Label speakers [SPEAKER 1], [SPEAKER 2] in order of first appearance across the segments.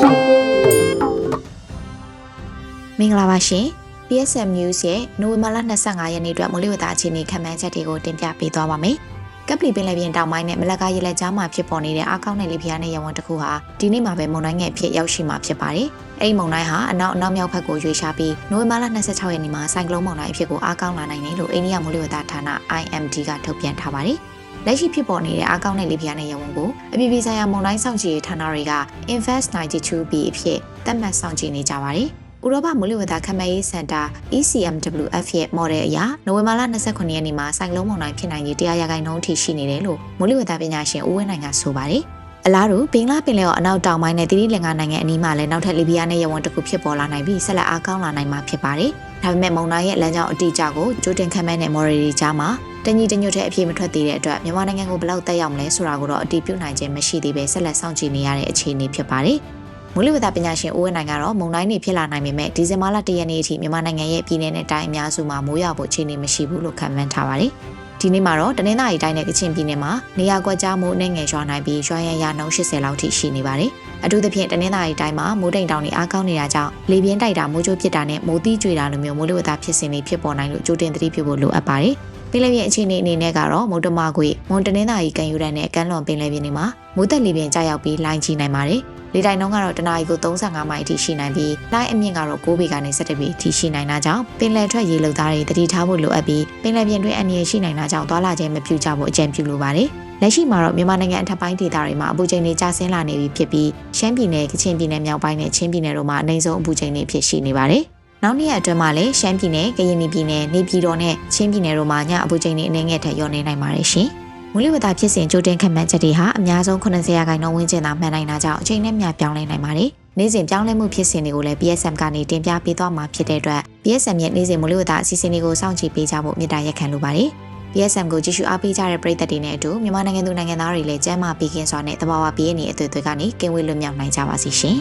[SPEAKER 1] င်္ဂလာပါရှင် PSM News ရဲ့နိုဝင်ဘာလ25ရက်နေ့အတွက်မိုးလေဝသအခြေအနေခန့်မှန်းချက်တွေကိုတင်ပြပေးသွားပါမယ်။ကပလီပင်လယ်ပြင်တောင်ပိုင်းနဲ့မလကာရေလက်ကြားမှာဖြစ်ပေါ်နေတဲ့အားကောင်းတဲ့လေပြင်းနဲ့ရေဝန်တစ်ခုဟာဒီနေ့မှာပဲမုန်တိုင်းငယ်ဖြစ်ရောက်ရှိမှာဖြစ်ပါတယ်။အဲဒီမုန်တိုင်းဟာအနောက်အနောက်မြောက်ဘက်ကိုရွေ့ချပြီးနိုဝင်ဘာလ26ရက်နေ့မှာဆိုင်ကလုန်းမုန်တိုင်းအဖြစ်ကိုအားကောင်းလာနိုင်တယ်လို့အိန္ဒိယမိုးလေဝသဌာန IMD ကထုတ်ပြန်ထားပါတယ်။ လက်ရှိဖြစ်ပေါ်နေတဲ့အားကောင်းတဲ့လေပြင်းနဲ့ရဝန်းကိုအပြည်ပြည်ဆိုင်ရာမုန်တိုင်းစောင့်ကြည့်ရေးဌာနတွေက Invest 92B အဖြစ်သတ်မှတ်စောင့်ကြည့်နေကြပါတယ်။ဥရောပမိုးလေဝသခန့်မှန်းရေးစင်တာ ECMWF ရဲ့ model အရနိုဝင်ဘာလ29ရက်နေ့မှာဆိုင်ကလုန်းမုန်တိုင်းဖြစ်နိုင်ရေးတရားရဂိုင်နှုန်းထိရှိနေတယ်လို့မိုးလေဝသပညာရှင်ဦးဝင်းနိုင်ကဆိုပါတယ်။အလားတူဘင်္ဂလားပင်လယ်အော်အနောက်တောင်ပိုင်းနဲ့တိရိလင်္ကာနိုင်ငံအနီးမှာလည်းနောက်ထပ်လီဘီယာနဲ့ရဝန်းတစ်ခုဖြစ်ပေါ်လာနိုင်ပြီးဆက်လက်အားကောင်းလာနိုင်မှာဖြစ်ပါတယ်။ဒါပေမဲ့မုန်တိုင်းရဲ့လမ်းကြောင်းအတိအကျကိုကြိုတင်ခန့်မှန်းတဲ့ model တွေကြားမှာ တညီတညွတ်တဲ့အပြည့်မထွက်သေးတဲ့အတွက်မြန်မာနိုင်ငံကိုဘယ်လောက်တက်ရောက်မလဲဆိုတာကိုတော့အတည်ပြုနိုင်ခြင်းမရှိသေးပဲဆက်လက်စောင့်ကြည့်နေရတဲ့အခြေအနေဖြစ်ပါတယ်။မိုးလေဝသပညာရှင်ဦးဝင်းနိုင်ကတော့မုန်တိုင်းတွေဖြစ်လာနိုင်ပေမဲ့ဒီဇင်ဘာလ၁ရက်နေ့အထိမြန်မာနိုင်ငံရဲ့ပြည်내နဲ့တိုင်းအများစုမှာမိုးရွာဖို့အခြေအနေမရှိဘူးလို့ခန့်မှန်းထားပါတယ်။ဒီနေ့မှာတော့တနင်္သာရီတိုင်းနဲ့ကချင်ပြည်နယ်မှာနေရာကွက်ကြားမိုးနဲ့ငယ်ရွာနိုင်ပြီးရွာရန်ရနှုန်း80လောက်ထိရှိနေပါတယ်။အထူးသဖြင့်တနင်္သာရီတိုင်းမှာမိုးတိမ်တောင်တွေအားကောင်းနေတာကြောင့်လေပြင်းတိုက်တာမိုးကြိုးပစ်တာနဲ့မိုးသီးကြွေတာလိုမျိုးမိုးလေဝသဖြစ်စဉ်တွေဖြစ်ပေါ်နိုင်လို့ကြိုတင်သတိပြုဖို့လိုအပ်ပါတယ်။ ပင်လယ်ပြင်အခြေအနေအနေနဲ့ကတော့မုန်တမခွေမွန်တနင်္သာရီကန်ယူရန်နဲ့ကမ်းလွန်ပင်လယ်ပြင်တွေမှာမိုးသက်လေပြင်းကျရောက်ပြီးလိုင်းကြီးနိုင်ပါတယ်။လေတိုက်နှုန်းကတော့တနအီကို35မိုင်အထိရှိနိုင်ပြီးလိုင်းအမြင့်ကတော့9ပေကနေ17ပေအထိရှိနိုင်တာကြောင့်ပင်လယ်ထွက်ရေလုံသားတွေတတိထားဖို့လိုအပ်ပြီးပင်လယ်ပြင်တွင်အန္တရာယ်ရှိနိုင်တာကြောင့်သွာလာခြင်းမပြုကြဖို့အကြံပြုလိုပါတယ်။လက်ရှိမှာတော့မြန်မာနိုင်ငံအထက်ပိုင်းဒေသတွေမှာအပူချိန်တွေကျဆင်းလာနေပြီဖြစ်ပြီးရှမ်းပြည်နယ်ကချင်ပြည်နယ်မြောက်ပိုင်းနဲ့ချင်းပြည်နယ်တို့မှာအနည်းဆုံးအပူချိန်တွေဖြစ်ရှိနေပါတယ်။ နောက်နေ့ရက်အတွင်းမှာလည်းရှမ်းပြည်နယ်၊ကရင်ပြည်နယ်၊နေပြည်တော်နဲ့ချင်းပြည်နယ်တို့မှာညအပူချိန်တွေအနည်းငယ်ထက်လျော့နေနိုင်ပါတယ်ရှင်။မူလဝတ္တဖြစ်စဉ်ကြိုတင်ခန့်မှန်းချက်တွေဟာအများဆုံး80ရာခိုင်နှုန်းဝန်းကျင်သာမှန်နိုင်တာကြောင့်အချိန်နဲ့မျှပြောင်းလဲနိုင်ပါတယ်။နေ့စဉ်ပြောင်းလဲမှုဖြစ်စဉ်တွေကိုလည်း PSM ကနေတင်ပြပေးသွားမှာဖြစ်တဲ့အတွက် PSM ရဲ့နေ့စဉ်မူလဝတ္တအစီအစဉ်တွေကိုစောင့်ကြည့်ပေးကြဖို့မြစ်တာရက်ခံလိုပါတယ်။ PSM ကိုကြည့်ရှုအားပေးကြတဲ့ပရိသတ်တွေနဲ့အတူမြန်မာနိုင်ငံသူနိုင်ငံသားတွေလည်းကျန်းမာပြီးကင်းစွာနဲ့တဘာဝပြည့်နေအသွေးသွေးကနေကင်းဝေးလွတ်မြောက်နိုင်ကြပါစေရှင်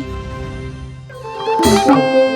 [SPEAKER 1] ။